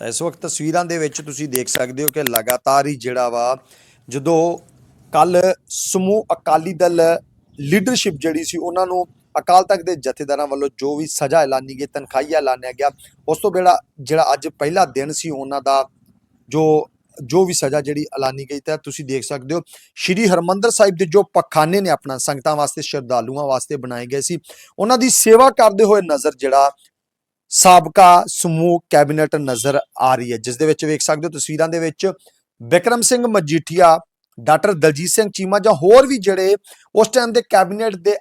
ਤਾਂ ਇਸ ਵਕਤ ਤਸਵੀਰਾਂ ਦੇ ਵਿੱਚ ਤੁਸੀਂ ਦੇਖ ਸਕਦੇ ਹੋ ਕਿ ਲਗਾਤਾਰ ਹੀ ਜਿਹੜਾ ਵਾ, ਜਦੋਂ ਕੱਲ ਸਮੂਹ ਅਕਾਲੀ ਦਲ ਲੀਡਰਸ਼ਿਪ ਜਿਹੜੀ ਸੀ ਉਹਨਾਂ ਨੂੰ ਅਕਾਲ ਤਖਤ ਦੇ ਜਥੇਦਾਰਾਂ ਵੱਲੋਂ ਜੋ ਵੀ ਸਜ਼ਾ ਐਲਾਨੀ ਗਈ ਤਨਖਾਹੀਆ ਐਲਾਨਿਆ ਗਿਆ, ਉਸ ਤੋਂ ਬੇੜਾ ਜਿਹੜਾ ਅੱਜ ਪਹਿਲਾ ਦਿਨ ਸੀ ਉਹਨਾਂ ਦਾ ਜੋ ਜੋ ਵੀ ਸਜ਼ਾ ਜਿਹੜੀ ਐਲਾਨੀ ਗਈ, ਤਾਂ ਤੁਸੀਂ ਦੇਖ ਸਕਦੇ ਹੋ, ਸ਼੍ਰੀ ਹਰਮੰਦਰ ਸਾਹਿਬ ਦੇ ਜੋ ਪਖਾਨੇ ਨੇ ਆਪਣਾ ਸੰਗਤਾਂ ਵਾਸਤੇ, ਸ਼ਰਧਾਲੂਆਂ ਵਾਸਤੇ ਬਣਾਏ ਗਏ ਸੀ, ਉਹਨਾਂ ਦੀ ਸੇਵਾ ਕਰਦੇ ਹੋਏ ਨਜ਼ਰ ਜਿਹੜਾ ਸਾਬਕਾ ਸਮੂਹ ਕੈਬਨਿਟ ਨਜ਼ਰ ਆ ਰਹੀ ਹੈ ਜਿਸ ਦੇ ਵਿੱਚ ਵੇਖ ਸਕਦੇ ਹੋ ਤਸਵੀਰਾਂ ਦੇ ਵਿੱਚ ਵਿਕਰਮ ਸਿੰਘ ਮਜੀਠੀਆ, ਡਾਕਟਰ ਦਲਜੀਤ ਸਿੰਘ ਚੀਮਾ ਜਾਂ ਹੋਰ ਵੀ ਜਿਹੜੇ ਉਸ ਟਾਈਮ ਦੇ ਕੈਬਨਿਟ ਦੇ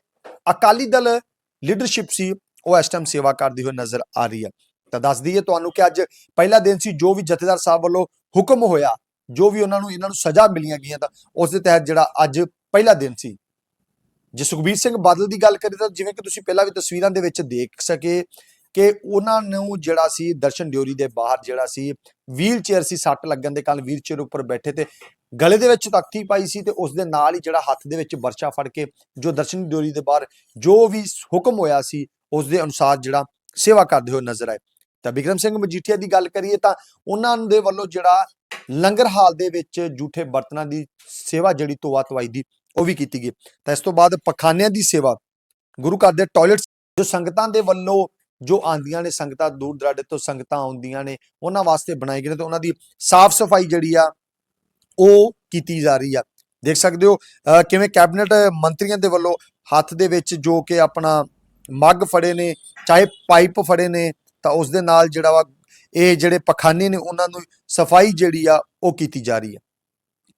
ਅਕਾਲੀ ਦਲ ਲੀਡਰਸ਼ਿਪ ਸੀ, ਉਹ ਇਸ ਟਾਈਮ ਸੇਵਾ ਕਰਦੀ ਹੋਈ ਨਜ਼ਰ ਆ ਰਹੀ ਹੈ। ਤਾਂ ਦੱਸ ਦਈਏ ਤੁਹਾਨੂੰ ਕਿ ਅੱਜ ਪਹਿਲਾ ਦਿਨ ਸੀ, ਜੋ ਵੀ ਜਥੇਦਾਰ ਸਾਹਿਬ ਵੱਲੋਂ ਹੁਕਮ ਹੋਇਆ, ਜੋ ਵੀ ਉਹਨਾਂ ਨੂੰ, ਇਹਨਾਂ ਨੂੰ ਸਜ਼ਾ ਮਿਲੀਆਂ ਗਈਆਂ, ਤਾਂ ਉਸ ਦੇ ਤਹਿਤ ਜਿਹੜਾ ਅੱਜ ਪਹਿਲਾ ਦਿਨ ਸੀ। ਜੇ ਸੁਖਬੀਰ ਸਿੰਘ ਬਾਦਲ ਦੀ ਗੱਲ ਕਰੀਏ ਤਾਂ ਜਿਵੇਂ ਕਿ ਤੁਸੀਂ ਪਹਿਲਾਂ ਵੀ ਤਸਵੀਰਾਂ ਦੇ ਵਿੱਚ ਦੇਖ ਸਕੇ ਕਿ ਉਹਨਾਂ ਨੂੰ ਜਿਹੜਾ ਸੀ ਦਰਸ਼ਨ ਡਿਓਰੀ ਦੇ ਬਾਹਰ ਜਿਹੜਾ ਸੀ ਵੀਲ ਚੇਅਰ ਸੀ, ਸੱਟ ਲੱਗਣ ਦੇ ਕਾਰਨ ਵੀਲ ਚੇਅਰ ਉੱਪਰ ਬੈਠੇ ਤੇ ਗਲੇ ਦੇ ਵਿੱਚ ਤਖਤੀ ਪਾਈ ਸੀ ਤੇ ਉਸ ਦੇ ਨਾਲ ਹੀ ਜਿਹੜਾ ਹੱਥ ਦੇ ਵਿੱਚ ਵਰਸ਼ਾ ਫੜ ਕੇ ਜੋ ਦਰਸ਼ਨ ਡਿਓਰੀ ਦੇ ਬਾਹਰ ਜੋ ਵੀ ਹੁਕਮ ਹੋਇਆ ਸੀ, ਉਸ ਦੇ ਅਨੁਸਾਰ ਜਿਹੜਾ ਸੇਵਾ ਕਰਦੇ ਹੋਏ ਨਜ਼ਰ ਆਏ। ਤਾਂ ਬਿਕਰਮ ਸਿੰਘ ਮਜੀਠੀਆ ਦੀ ਗੱਲ ਕਰੀਏ ਤਾਂ ਉਹਨਾਂ ਦੇ ਵੱਲੋਂ ਜਿਹੜਾ ਲੰਗਰ ਹਾਲ ਦੇ ਵਿੱਚ ਝੂਠੇ ਬਰਤਨਾਂ ਦੀ ਸੇਵਾ ਜਿਹੜੀ ਤੋਆ ਤਵਾਈ ਦੀ, ਉਹ ਵੀ ਕੀਤੀ ਗਈ। ਤਾਂ ਇਸ ਤੋਂ ਬਾਅਦ ਪਖਾਨਿਆਂ ਦੀ ਸੇਵਾ, ਗੁਰੂ ਘਰ ਦੇ ਟਾਇਲਟਸ ਜੋ ਸੰਗਤਾਂ ਦੇ ਵੱਲੋਂ ਜੋ ਆਂਦੀਆਂ ਨੇ ਸੰਗਤਾਂ, ਦੂਰ ਦਰਾਡੇ ਤੋਂ ਸੰਗਤਾਂ ਆਉਂਦੀਆਂ ਨੇ, ਉਹਨਾਂ ਵਾਸਤੇ ਬਣਾਏ ਗਏ ਨੇ ਤੇ ਉਹਨਾਂ ਦੀ ਸਾਫ਼ ਸਫ਼ਾਈ ਜਿਹੜੀ ਆ, ਉਹ ਕੀਤੀ ਜਾ ਰਹੀ ਆ। ਦੇਖ ਸਕਦੇ ਹੋ ਕਿਵੇਂ ਕੈਬਨਿਟ ਮੰਤਰੀਆਂ ਦੇ ਵੱਲੋਂ ਹੱਥ ਦੇ ਵਿੱਚ ਜੋ ਕਿ ਆਪਣਾ ਮੱਗ ਫੜੇ ਨੇ, ਚਾਹੇ ਪਾਈਪ ਫੜੇ ਨੇ, ਤਾਂ ਉਸ ਦੇ ਨਾਲ ਜਿਹੜਾ ਵਾ, ਇਹ ਜਿਹੜੇ ਪਖਾਨੇ ਨੇ, ਉਹਨਾਂ ਨੂੰ ਸਫ਼ਾਈ ਜਿਹੜੀ ਆ, ਉਹ ਕੀਤੀ ਜਾ ਰਹੀ ਆ।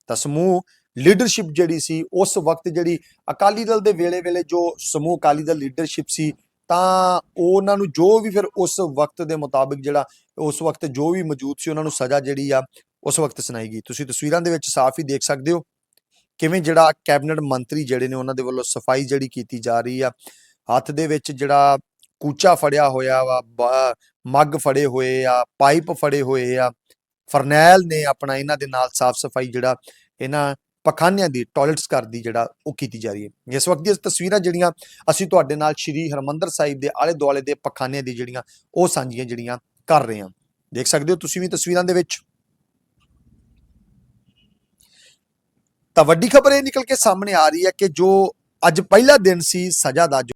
ਤਾਂ ਸਮੂਹ ਲੀਡਰਸ਼ਿਪ ਜਿਹੜੀ ਸੀ, ਉਸ ਵਕਤ ਜਿਹੜੀ ਅਕਾਲੀ ਦਲ ਦੇ ਵੇਲੇ ਵੇਲੇ ਜੋ ਸਮੂਹ ਅਕਾਲੀ ਦਲ ਲੀਡਰਸ਼ਿਪ ਸੀ ਤਾਂ ਉਹਨਾਂ ਨੂੰ ਜੋ ਵੀ ਫਿਰ ਉਸ ਵਕਤ ਦੇ ਮੁਤਾਬਿਕ ਜਿਹੜਾ ਉਸ ਵਕਤ ਜੋ ਵੀ ਮੌਜੂਦ ਸੀ ਉਹਨਾਂ ਨੂੰ ਸਜ਼ਾ ਜਿਹੜੀ ਆ ਉਸ ਵਕਤ ਸੁਣਾਈ ਗਈ। ਤੁਸੀਂ ਤਸਵੀਰਾਂ ਦੇ ਵਿੱਚ ਸਾਫ਼ ਹੀ ਦੇਖ ਸਕਦੇ ਹੋ ਕਿਵੇਂ ਜਿਹੜਾ ਕੈਬਨਿਟ ਮੰਤਰੀ ਜਿਹੜੇ ਨੇ ਉਹਨਾਂ ਦੇ ਵੱਲੋਂ ਸਫ਼ਾਈ ਜਿਹੜੀ ਕੀਤੀ ਜਾ ਰਹੀ ਆ, ਹੱਥ ਦੇ ਵਿੱਚ ਜਿਹੜਾ ਕੂਚਾ ਫੜਿਆ ਹੋਇਆ ਵਾ ਮੱਗ ਫੜੇ ਹੋਏ ਆ, ਪਾਈਪ ਫੜੇ ਹੋਏ ਆ, ਫਰਨੈਲ ਨੇ ਆਪਣਾ ਇਹਨਾਂ ਦੇ ਨਾਲ ਸਾਫ਼ ਸਫ਼ਾਈ ਜਿਹੜਾ ਇਹਨਾਂ ਪਖਾਨਿਆਂ ਦੀ ਟਾਇਲਟਸ ਘਰ ਦੀ ਜਿਹੜਾ ਉਹ ਕੀਤੀ ਜਾ ਰਹੀ ਹੈ। ਇਸ ਵਕਤ ਦੀਆਂ ਤਸਵੀਰਾਂ ਜਿਹੜੀਆਂ ਅਸੀਂ ਤੁਹਾਡੇ ਨਾਲ ਸ਼੍ਰੀ ਹਰਮੰਦਰ ਸਾਹਿਬ ਦੇ ਆਲੇ ਦੁਆਲੇ ਦੇ ਪਖਾਨਿਆਂ ਦੀ ਜਿਹੜੀਆਂ ਉਹ ਸਾਂਝੀਆਂ ਜਿਹੜੀਆਂ ਕਰ ਰਹੇ ਹਾਂ। ਦੇਖ ਸਕਦੇ ਹੋ ਤੁਸੀਂ ਵੀ ਤਸਵੀਰਾਂ ਦੇ ਵਿੱਚ। ਤਾਂ ਵੱਡੀ ਖਬਰ ਇਹ ਨਿਕਲ ਕੇ ਸਾਹਮਣੇ ਆ ਰਹੀ ਹੈ ਕਿ ਜੋ ਅੱਜ ਪਹਿਲਾ ਦਿਨ ਸੀ ਸਜ਼ਾ ਦਾ ਜੋ